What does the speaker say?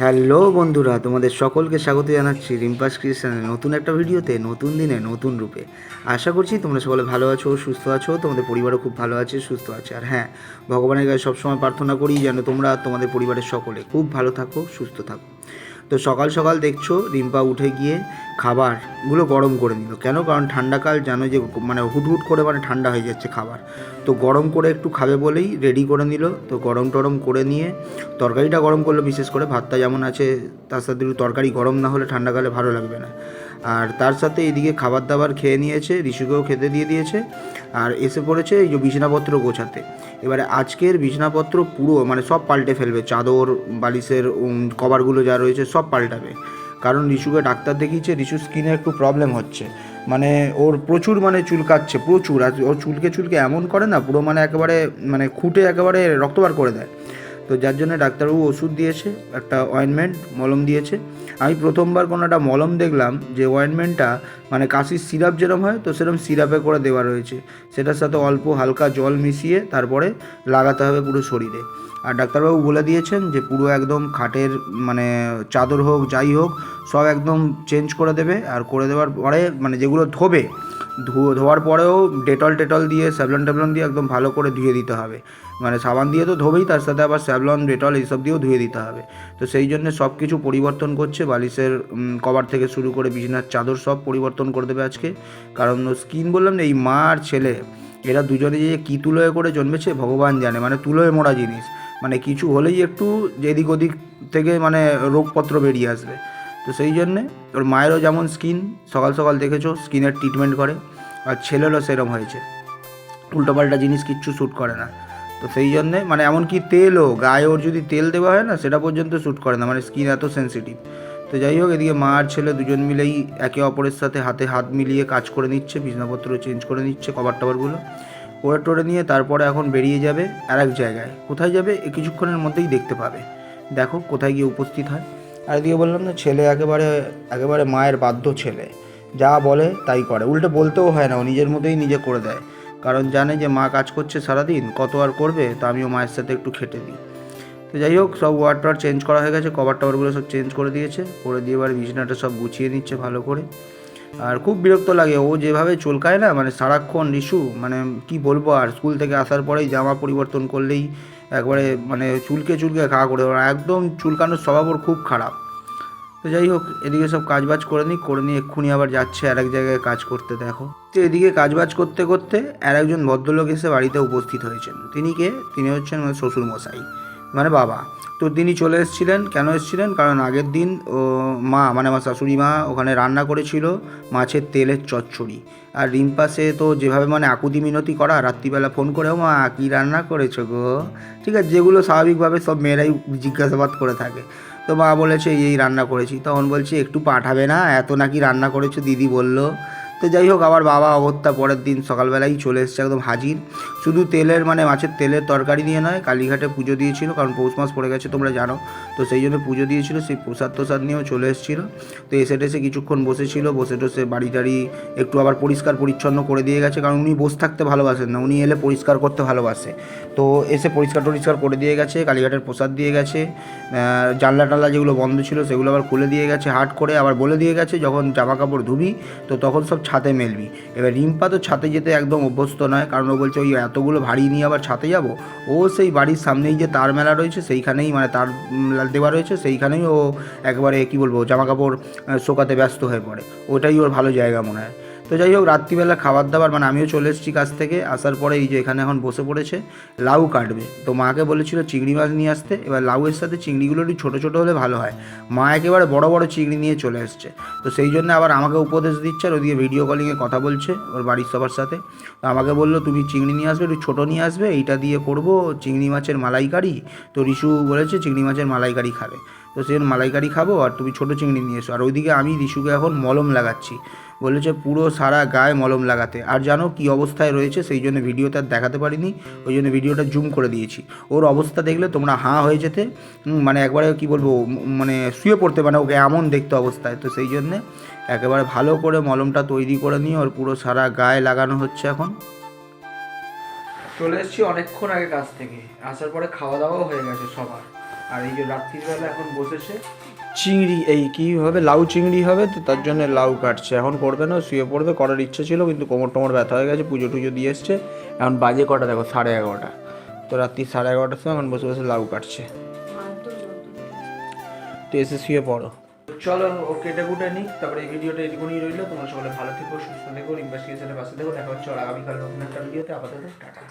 Hello বন্ধুরা, তোমাদের সকলকে স্বাগত জানাচ্ছি রিম্পাস ক্রিয়েশনের নতুন একটা ভিডিওতে, নতুন দিনে, নতুন রূপে। আশা করছি তোমরা সকলে ভালো আছো, সুস্থ আছো, তোমাদের পরিবারও খুব ভালো আছে, সুস্থ আছে। আর হ্যাঁ ভগবানের কাছে সবসময় প্রার্থনা করি যেন তোমরা তোমাদের পরিবারের সকলে খুব ভালো থাকো, সুস্থ থাকো। তো সকাল সকাল দেখছ, রিম্পা উঠে গিয়ে খাবারগুলো গরম করে নিল। কেন? কারণ ঠান্ডাকাল জানো যে মানে হুট হুট করে মানে ঠান্ডা হয়ে যাচ্ছে খাবার। তো গরম করে একটু খাবে বলেই রেডি করে নিল। তো গরম টরম করে নিয়ে তরকারিটা গরম করল, বিশেষ করে ভাতটা যেমন আছে, তার সাথে একটু তরকারি গরম না হলে ঠান্ডাকালে ভালো লাগবে না। আর তার সাথে এদিকে খাবার দাবার খেয়ে নিয়েছে, ঋষিকেও খেতে দিয়ে দিয়েছে। আর এসে পড়েছে এই যে বিছানাপত্র গোছাতে। এবারে আজকের বিছানাপত্র পুরো মানে সব পাল্টে ফেলবে। চাদর, বালিশের কভারগুলো যা রয়েছে সব পাল্টাবে। কারণ রিশুকে ডাক্তার দেখিয়েছে, রিশুর স্কিনে একটু প্রবলেম হচ্ছে। মানে ওর প্রচুর মানে চুলকাচ্ছে প্রচুর। আর ওর চুলকে চুলকে এমন করে না, পুরো মানে একেবারে মানে খুঁটে একেবারে রক্তবার করে দেয়। তো যার জন্য ডাক্তারবাবু ওষুধ দিয়েছে, একটা অয়েনমেন্ট মলম দিয়েছে। আমি প্রথমবার কোনো একটা মলম দেখলাম যে অয়েনমেন্টটা মানে কাশির সিরাপ যেরকম হয়, তো সেরকম সিরাপে করে দেওয়া রয়েছে। সেটার সাথে অল্প হালকা জল মিশিয়ে তারপরে লাগাতে হবে পুরো শরীরে। আর ডাক্তারবাবু বলে দিয়েছেন যে পুরো একদম খাটের মানে চাদর হোক, যাই হোক, সব একদম চেঞ্জ করে দেবে। আর করে দেওয়ার পরে মানে যেগুলো ধোবে ধুয়ো, ধোয়ার পরেও ডেটল টেটল দিয়ে, স্যাভলন ট্যাভলন দিয়ে একদম ভালো করে ধুয়ে দিতে হবে। মানে সাবান দিয়ে তো ধোবেই, তার সাথে আবার স্যাভলন, ডেটল এইসব দিয়েও ধুয়ে দিতে হবে। তো সেই জন্য সব কিছু পরিবর্তন করছে, বালিশের কভার থেকে শুরু করে বিছানার চাদর সব পরিবর্তন করে দেবে আজকে। কারণ স্কিন বললাম না, এই মা আর ছেলে, এরা দুজনে যে কী তুলোয় করে জন্মেছে, ভগবান জানে। মানে তুলোয় মোড়া জিনিস। মানে কিছু হলেই একটু যেদিক ওদিক থেকে মানে রোগপত্র বেরিয়ে আসবে। তো সেই জন্যে ওর মায়েরও যেমন স্কিন, সকাল সকাল দেখেছ, স্কিনের ট্রিটমেন্ট করে, আর ছেলেরও সেরম হয়েছে। উল্টোপাল্টা জিনিস কিচ্ছু শ্যুট করে না। তো সেই জন্যে মানে এমনকি তেলও, গায়ে ওর যদি তেল দেওয়া হয় না, সেটা পর্যন্ত শ্যুট করে না মানে স্কিন এত সেন্সিটিভ তো যাই হোক, এদিকে মা আর ছেলে দুজন মিলেই একে অপরের সাথে হাতে হাত মিলিয়ে কাজ করে নিচ্ছে, বিছনাপত্র চেঞ্জ করে নিচ্ছে, কভার টাভারগুলো। করে টোরে নিয়ে তারপরে এখন বেরিয়ে যাবে আর এক জায়গায়। কোথায় যাবে, এ কিছুক্ষণের মধ্যেই দেখতে পাবে। দেখো কোথায় গিয়ে উপস্থিত হয়। আর দিয়ে বললাম না, ছেলে একেবারে একেবারে মায়ের বাধ্য ছেলে। যা বলে তাই করে। উল্টে বলতেও হয় না, ও নিজের মতোই নিজে করে দেয়। কারণ জানে যে মা কাজ করছে সারাদিন, কত আর করবে তা আমিও মায়ের সাথে একটু খেটে দিই তো যাই হোক, সব ওয়ার টোয়ার চেঞ্জ করা হয়ে গেছে কভার টাওয়ারগুলো সব চেঞ্জ করে দিয়েছে। করে দিয়ে এবার বিছানাটা সব গুছিয়ে নিচ্ছে ভালো করে। আর খুব বিরক্ত লাগে। ও যেভাবে চুলকায় না মানে সারাক্ষণ রিসু মানে কি বলব, আর স্কুল থেকে আসার পরেই জামা পরিবর্তন করলেই একবারে মানে চুলকে চুলকে খা করে একদম চুলকানোর স্বভাব ওর খুব খারাপ। তো যাই হোক, এদিকে সব কাজবাজ করে নিই করে নিয়ে এক্ষুনি আবার যাচ্ছে আর এক জায়গায় কাজ করতে, দেখো। তো এদিকে কাজবাজ করতে করতে আর একজন ভদ্রলোক এসে বাড়িতে উপস্থিত হয়েছেন। তিনি কে? তিনি হচ্ছেন আমার শ্বশুর মশাই মানে বাবা। তো তিনি চলে এসেছিলেন। কেন এসেছিলেন? কারণ আগের দিন, ও, মা মানে আমার শাশুড়ি মা ওখানে রান্না করেছিল মাছের তেলের চচ্চড়ি। আর রিম্পা, সে তো যেভাবে মানে আকুতি মিনতি করা, রাত্রিবেলা ফোন করেও, মা, কী রান্না করেছ গো? ঠিক আছে, যেগুলো স্বাভাবিকভাবে সব মেয়েরাই জিজ্ঞাসাবাদ করে থাকে। তো মা বলেছে, এই রান্না করেছি। তখন বলছি, একটু পাঠাবে না? এত নাকি রান্না করেছ? দিদি বলল তো যাই হোক, আবার বাবা অগত্যা পরের দিন সকালবেলাই চলে এসছে একদম হাজির। শুধু তেলের মানে মাছের তেলের তরকারি নিয়ে নয়, কালীঘাটে পুজো দিয়েছিল, কারণ পৌষ মাস পড়ে গেছে তোমরা জানো। তো সেই জন্য পুজো দিয়েছিল, সেই প্রসাদ তোসাদ নিয়েও চলে এসেছিল। তো এসে টেসে কিছুক্ষণ বসেছিল, বসে টসে বাড়ি টাড়ি একটু আবার পরিষ্কার পরিচ্ছন্ন করে দিয়ে গেছে, কারণ উনি বসে থাকতে ভালোবাসেন না, উনি এলে পরিষ্কার করতে ভালোবাসে। তো এসে পরিষ্কার টরিষ্কার করে দিয়ে গেছে, কালীঘাটের প্রসাদ দিয়ে গেছে জানলা টাল্লা যেগুলো বন্ধ ছিল সেগুলো আবার খুলে দিয়ে গেছে, হাট করে আবার বলে দিয়ে গেছে, যখন জামা কাপড় ধুবি, তো তখন সব ছাতে মেলবি। এবার রিম্পা তো ছাতে যেতে একদম অভ্যস্ত নয়, কারণ ও বলছে, ওই এতগুলো ভারী নিয়ে আবার ছাতে যাব? ও সেই বাড়ির সামনেই যে তার মেলা রয়েছে, সেইখানেই মানে তার দেওয়া রয়েছে, সেইখানেই ও একবারে, কী বলব, জামাকাপড় শোকাতে ব্যস্ত হয়ে পড়ে। ওটাই ওর ভালো জায়গা মনে হয়। তো যাই হোক, রাত্রিবেলা খাবার দাবার মানে আমিও চলে এসেছি কাছ থেকে। আসার পরে এই যে এখানে এখন বসে পড়েছে, লাউ কাটবে। তো মাকে বলেছিল চিংড়ি মাছ নিয়ে আসতে, এবার লাউয়ের সাথে চিংড়িগুলো একটু ছোটো ছোটো হলে ভালো হয়। মা একেবারে বড় বড় চিংড়ি নিয়ে চলে এসছে। তো সেই জন্য আবার আমাকে উপদেশ দিচ্ছে আর ওদিকে ভিডিও কলিংয়ে কথা বলছে ওর বাড়ির সবার সাথে। তো আমাকে বলল, তুমি চিংড়ি নিয়ে আসবে, একটু ছোটো নিয়ে আসবে, এইটা দিয়ে করব চিংড়ি মাছের মালাইকারি। তো রিশু বলেছে, চিংড়ি মাছের মালাইকারি খাবে। তো জন্য মালাইকারি খাব আর তুমি ছোটো চিংড়ি নিয়ে এসো। আর ওইদিকে আমি রিশুকে এখন মলম লাগাচ্ছি। বলেছে পুরো সারা গায়ে মলম লাগাতে। আর জানো কি অবস্থায় রয়েছে? সেই জন্য ভিডিওটা দেখাতে পারিনি। ওই জন্য ভিডিওটা জুম করে দিয়েছি। ওর অবস্থা দেখলে তোমরা হাঁ হয়ে যেতে। মানে একবারে কি বলব মানে শুয়ে পড়তে মানে ওকে এমন দেখতে অবস্থায়। তো সেই জন্যে একেবারে ভালো করে মলমটা তৈরি করে নিয়ে ওর পুরো সারা গায়ে লাগানো হচ্ছে এখন। চলে এসেছি অনেকক্ষণ আগে কাছ থেকে। আসার পরে খাওয়া দাওয়াও হয়ে গেছে সবার। আর এই যে রাত্রিবেলা এখন বসেছে চিংড়ি, এই কি হবে? লাউ চিংড়ি হবে, তো তার জন্য লাউ কাটছে। এখন করবে না, শুয়ে পড়বে, করার ইচ্ছে ছিল, কিন্তু কোমর টোমর ব্যথা হয়ে গেছে, পুজো টুজো দিয়ে এসছে। এখন বাজে কটা? দেখো, সাড়ে এগারোটা। তো রাত্রি সাড়ে এগারোটার সময় এখন বসে বসে লাউ কাটছে। তো এসে শুয়ে পড়ো। চলো ও কেটে কুটে নিক তারপরে এই ভিডিওটা এটুকুনি রইল। তোমরা সকলে ভালো থেকো, সুস্থ থেকো ইনভেস্টিগেশনের পাশে থেকো। দেখা হচ্ছে আগামীকাল নতুন একটা ভিডিওতে। আপাতত টাটা।